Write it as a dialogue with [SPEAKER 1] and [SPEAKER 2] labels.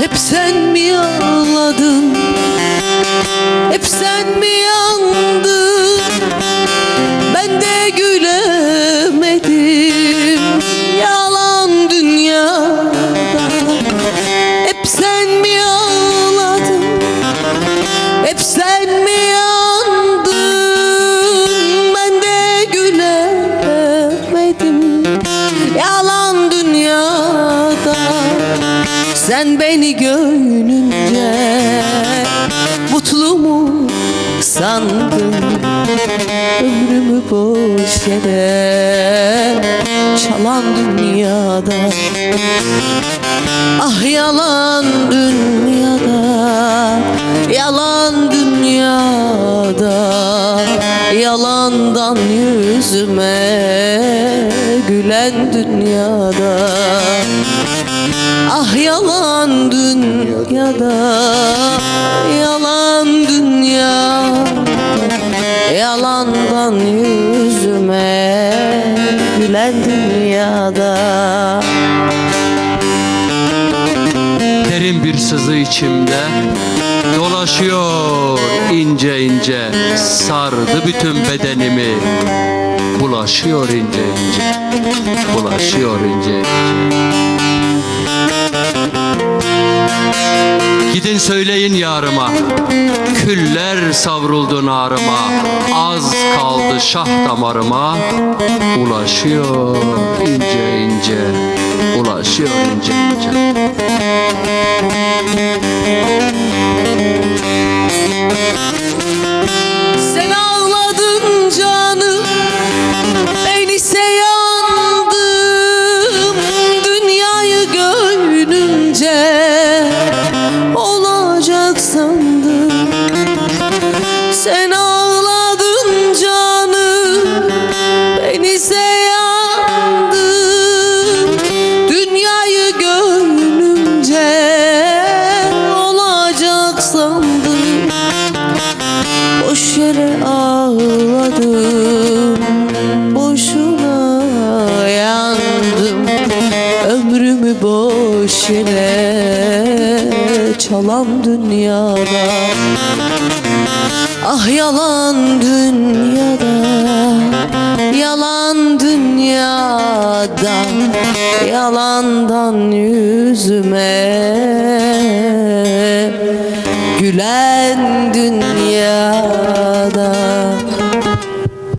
[SPEAKER 1] Hep sen mi yalnız? Beni gönlünce Mutlu mu sandın? Ömrümü boş yere Çalan dünyada. Ah yalan dünyada Yalan dünyada. Yalandan yüzüme Gülen dünyada Ah yalan dünyada Yalan dünyada Yalandan yüzüme Gülen dünyada.
[SPEAKER 2] Derin bir sızı içimde Dolaşıyor ince ince Sardı bütün bedenimi. Bulaşıyor ince ince Bulaşıyor ince ince Gidin söyleyin yarıma. Küller savruldu narıma. Az kaldı şah damarıma. Ulaşıyor ince ince. Ulaşıyor ince ince
[SPEAKER 1] Ömrümü boş yere Çalan dünyada. Ah yalan dünyada Yalan dünyada Yalandan yüzüme Güler